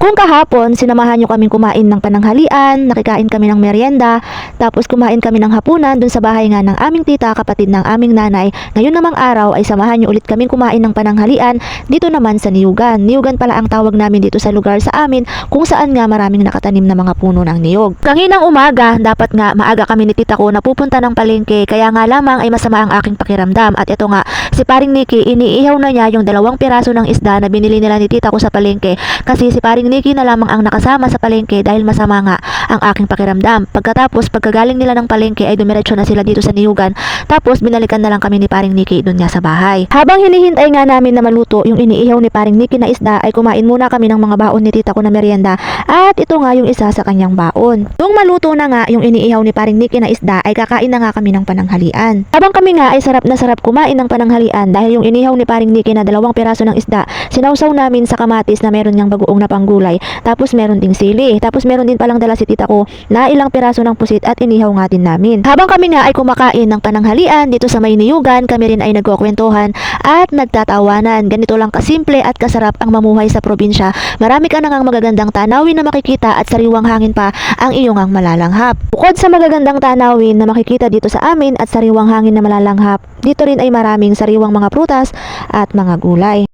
Kung kahapon, sinamahan nyo kaming kumain ng pananghalian, nakikain kami ng merienda, tapos kumain kami ng hapunan dun sa bahay nga ng aming tita, kapatid ng aming nanay. Ngayon namang araw ay samahan nyo ulit kaming kumain ng pananghalian dito naman sa Niyugan. Niyugan pala ang tawag namin dito sa lugar sa amin kung saan nga maraming nakatanim na mga puno ng niyog. Kanginang umaga, dapat nga maaga kami ni tita ko na pupunta ng palengke kaya nga lamang ay masama ang aking pakiramdam at ito nga si paring Nikki iniihaw na niya yung dalawang piraso ng isda na binili nila ni tita ko sa palengke kasi si paring Nikki na lamang ang nakasama sa palengke dahil masama nga ang aking pakiramdam. Pagkatapos pagkagaling nila ng palengke ay dumiretso na sila dito sa Niyugan tapos binalikan na lang kami ni paring Nikki doon nga sa bahay. Habang hinihintay nga namin na maluto yung iniihaw ni paring Nikki na isda ay kumain muna kami ng mga baon ni tita ko na merienda at ito nga yung isa sa kanyang baon. Nung maluto na nga yung iniihaw ni paring Nikki na isda ay kakain na nga kami ng pananghalian. Habang kami nga ay sarap na sarap kumain ng pananghalian dahil yung inihaw ni paring Nikki na dalawang piraso ng isda sinawsaw namin sa kamatis na meron niyang bagoong na panggulay tapos meron ding sili tapos meron din palang dala si tita ko na ilang piraso ng pusit at inihaw nga namin. Habang kami nga ay kumakain ng pananghalian dito sa may niyugan kami rin ay nagkukwentuhan at nagtatawanan. Ganito lang kasimple at kasarap ang mamuhay sa probinsya. Marami ka nang magagandang tanawin na makikita at sariwang hangin pa ang iyong ang malalanghap. Bukod sa magagandang tanawin na makikita dito sa amin at sariwang hangin na malalanghap, dito rin ay maraming sariwang mga prutas at mga gulay.